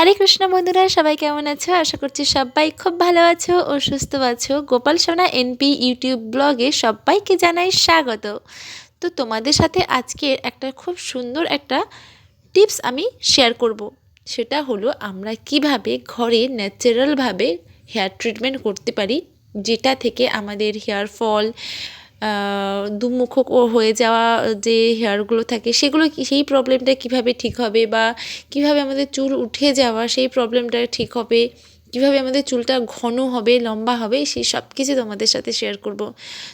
হরে কৃষ্ণ বন্ধুরা, সবাই কেমন আছো? আশা করছি সবাই খুব ভালো আছো ও সুস্থ আছো। গোপাল সোনা এনপি ইউটিউব ব্লগে সবাইকে জানাই স্বাগত। তো তোমাদের সাথে আজকের একটা খুব সুন্দর একটা টিপস আমি শেয়ার করব। সেটা হলো আমরা কীভাবে ঘরে ন্যাচারালভাবে হেয়ার ট্রিটমেন্ট করতে পারি, যেটা থেকে আমাদের হেয়ার ফল দুমুখ হয়ে যাওয়া যে হেয়ারগুলো থাকে, সেগুলো সেই প্রবলেমটা কীভাবে ঠিক হবে বা কীভাবে আমাদের চুল উঠে যাওয়া, সেই প্রবলেমটা ঠিক হবে, কীভাবে আমাদের চুলটা ঘন হবে, লম্বা হবে সেই সব কিছু তোমাদের সাথে শেয়ার করব।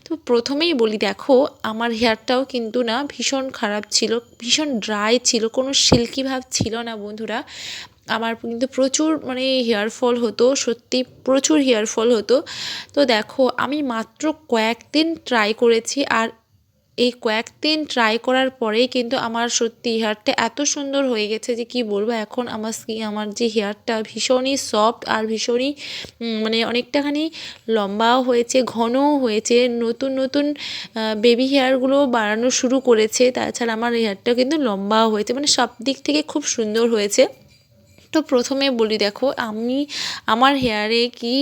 তো প্রথমেই বলি, দেখো, আমার হেয়ারটাও কিন্তু না ভীষণ খারাপ ছিল, ভীষণ ড্রাই ছিল, কোনো সিল্কি ভাব ছিল না বন্ধুরা। আমার কিন্তু প্রচুর মানে হেয়ার ফল হতো, সত্যি প্রচুর হেয়ার ফল হতো। তো দেখো, আমি মাত্র কয়েকদিন ট্রাই করেছি আর এই কয়েকদিন ট্রাই করার পরেই কিন্তু আমার সত্যি হেয়ারটা এত সুন্দর হয়ে গেছে যে কি বলব, এখন আমার স্কিন আমার যে হেয়ারটা ভীষণই সফট আর ভীষণই মানে অনেকটাখানি লম্বাও হয়েছে, ঘনও হয়েছে। নতুন নতুন বেবি হেয়ারগুলো বাড়ানো শুরু করেছে। তাছাড়া আমার হেয়ারটা কিন্তু লম্বাও হয়েছে মানে সব দিক থেকে খুব সুন্দর হয়েছে। তো প্রথমে বলি দেখো আমি আমার হেয়ারে কি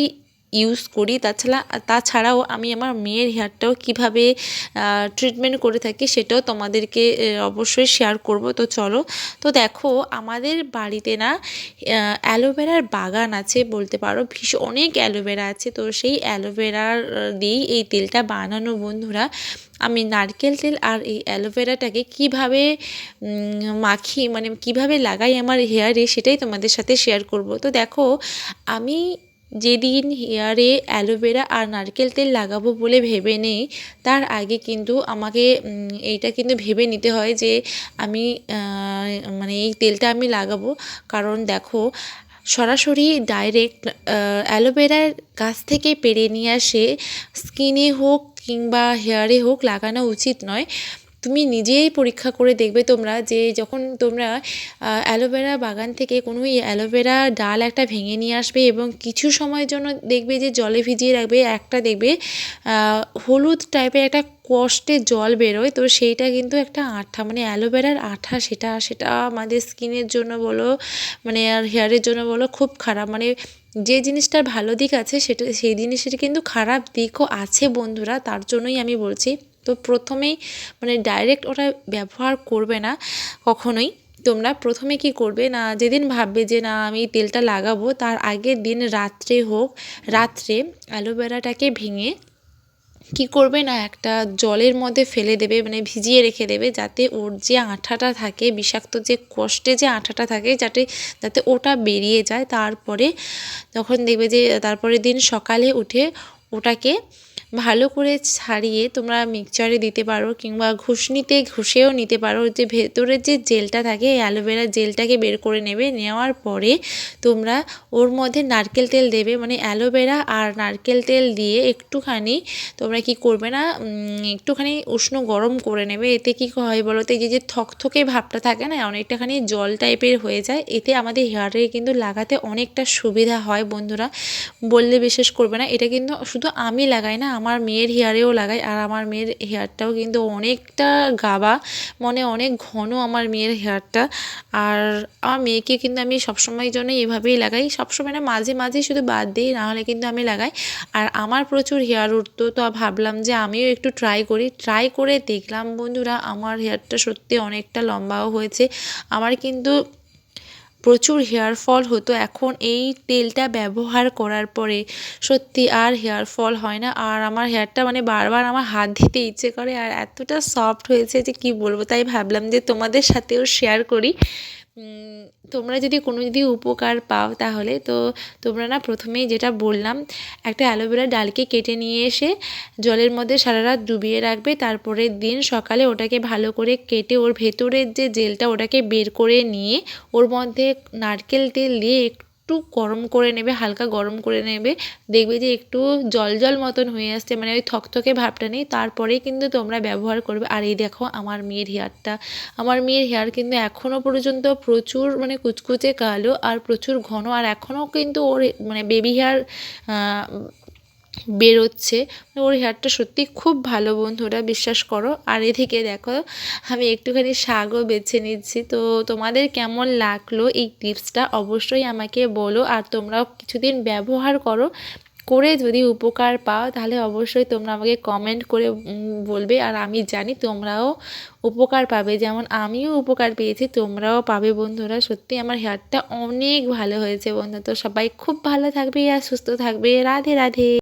ইউজ করি। তাছাড়া, তাছাড়াও আমি আমার মেয়ের হেয়ারটাও কীভাবে ট্রিটমেন্ট করে থাকি সেটাও তোমাদেরকে অবশ্যই শেয়ার করব। তো চলো, তো দেখো, আমাদের বাড়িতে না অ্যালোভেরার বাগান আছে বলতে পারো। ভীষণ অনেক অ্যালোভেরা আছে। তো সেই অ্যালোভেরার দিয়েই এই তেলটা বানানো বন্ধুরা, আমি নারকেল তেল আর এই অ্যালোভেরাটাকে কীভাবে মাখি মানে কীভাবে লাগাই আমার হেয়ারে সেটাই তোমাদের সাথে শেয়ার করব। তো দেখো, আমি যেদিন হেয়ারে অ্যালোভেরা আর নারকেল তেল লাগাবো বলে ভেবে নেই, তার আগে কিন্তু আমাকে এইটা কিন্তু ভেবে নিতে হয় যে আমি মানে এই তেলটা আমি লাগাবো। কারণ দেখো, সরাসরি ডাইরেক্ট অ্যালোভেরার গাছ থেকে পেরে নিয়ে আসে স্কিনে হোক কিংবা হেয়ারে হোক, লাগানো উচিত নয়। তুমি নিজেই পরীক্ষা করে দেখবে তোমরা যে যখন তোমরা অ্যালোভেরা বাগান থেকে কোনো অ্যালোভেরা ডাল একটা ভেঙে নিয়ে আসবে এবং কিছু সময়ের জন্য দেখবে যে জলে ভিজিয়ে রাখবে, একটা দেখবে হলুদ টাইপের একটা কষ্টে জল বেরোয়। তো সেইটা কিন্তু একটা আঠা মানে অ্যালোভেরার আঠা সেটা সেটা আমাদের স্কিনের জন্য বলো মানে আর হেয়ারের জন্য বলো খুব খারাপ। মানে যে জিনিসটার ভালো দিক আছে সেটা, সেই জিনিসের কিন্তু খারাপ দিকও আছে বন্ধুরা, তার জন্যই আমি বলছি। তো প্রথমেই মানে ডাইরেক্ট ওটা ব্যবহার করবে না কখনোই। তোমরা প্রথমে কি করবে না, যেদিন ভাববে যে না, আমি তেলটা লাগাবো, তার আগের দিন রাত্রে হোক, রাত্রে অ্যালোভেরাটাকে ভেঙে কি করবে না, একটা জলের মধ্যে ফেলে দেবে মানে ভিজিয়ে রেখে দেবে, যাতে ওর যে আঠাটা থাকে, বিষাক্ত যে কষ্টে যে আঠাটা থাকে, যাতে যাতে ওটা বেরিয়ে যায়। তারপরে তখন দেখবে যে, তারপরের দিন সকালে উঠে ওটাকে ভালো করে ছাড়িয়ে তোমরা মিক্সচারে দিতে পারো কিংবা ঘুষনিতে ঘষেও নিতে পারো। যে ভেতরের যে জেলটা থাকে, এই অ্যালোভেরা জেলটাকে বের করে নেবে। নেওয়ার পরে তোমরা ওর মধ্যে নারকেল তেল দেবে। মানে অ্যালোভেরা আর নারকেল তেল দিয়ে একটুখানি তোমরা কি করবে না একটুখানি উষ্ণ গরম করে নেবে। এতে কি হয় বলো তো এই যে থকথকে ভাবটা থাকে না, অনেকটাখানি জল টাইপের হয়ে যায়। এতে আমাদের হেয়ারে কিন্তু লাগাতে অনেকটা সুবিধা হয় বন্ধুরা। বললে বিশেষ করবে না, এটা কিন্তু শুধু আমি লাগাই না আমার মেয়ের হেয়ারেও লাগাই, আর আমার মেয়ের হেয়ারটাও কিন্তু অনেকটা গাবা, মনে অনেক ঘন আমার মেয়ের হেয়ারটা। আর আমার মেয়েকে কিন্তু আমি সবসময় জন্য এভাবেই লাগাই, সবসময় না, মাঝে মাঝে শুধু বাদ দিই, নাহলে কিন্তু আমি লাগাই। আর আমার প্রচুর হেয়ার উঠতো, তো ভাবলাম যে আমিও একটু ট্রাই করি। ট্রাই করে দেখলাম বন্ধুরা, আমার হেয়ারটা সত্যি অনেকটা লম্বাও হয়েছে। আমার কিন্তু প্রচুর হেয়ার ফল হতো। এখন এই তেলটা ব্যবহার করার পরে সত্যি আর হেয়ার ফল হয় না। আর আমার হেয়ারটা মানে বারবার আমার হাত দিতে ইচ্ছে করে আর এতটা সফট হয়েছে যে কি বলব? তাই ভাবলাম যে তোমাদের সাথেও শেয়ার করি। তোমরা যদি কোনো যদি উপকার পাও তাহলে, তো তোমরা না প্রথমেই যেটা বললাম, একটা অ্যালোভেরা ডালকে কেটে নিয়ে এসে জলের মধ্যে সারা রাত ডুবিয়ে রাখবে। তারপরের দিন সকালে ওটাকে ভালো করে কেটে ওর ভেতরের যে জেলটা ওটাকে বের করে নিয়ে, ওর মধ্যে নারকেল তেল দিয়ে একটু গরম করে নেবে, হালকা গরম করে নেবে। দেখবে যে একটু জল জল মতন হয়ে আসছে মানে ওই থকথকে ভাবটা নেই। তারপরেই কিন্তু তোমরা ব্যবহার করবে। আর এই দেখো, আমার মেয়ের হেয়ারটা। আমার মেয়ের হেয়ার কিন্তু এখনও পর্যন্ত প্রচুর মানে কুচকুচে কালো আর প্রচুর ঘন। আর এখনও কিন্তু ওর মানে বেবি হেয়ার বেরোচ্ছে। ওর হেয়ারটা সত্যি খুব ভালো বন্ধুরা বিশ্বাস করো। আর এদিকে দেখো, আমি একটুখানি শাকও বেছে নিচ্ছি। তো তোমাদের কেমন লাগল এই টিপসটা অবশ্যই আমাকে বলো। আর তোমরাও কিছুদিন ব্যবহার করো, করে যদি উপকার পাও, তাহলে অবশ্যই তোমরা আমাকে কমেন্ট করে বলবে। আর আমি জানি তোমরাও উপকার পাবে। যেমন আমিও উপকার পেয়েছি, তোমরাও পাবে বন্ধুরা। সত্যি আমার হেয়ারটা অনেক ভালো হয়েছে বন্ধু। তো সবাই খুব ভালো থাকবে আর সুস্থ থাকবে। রাধে রাধে।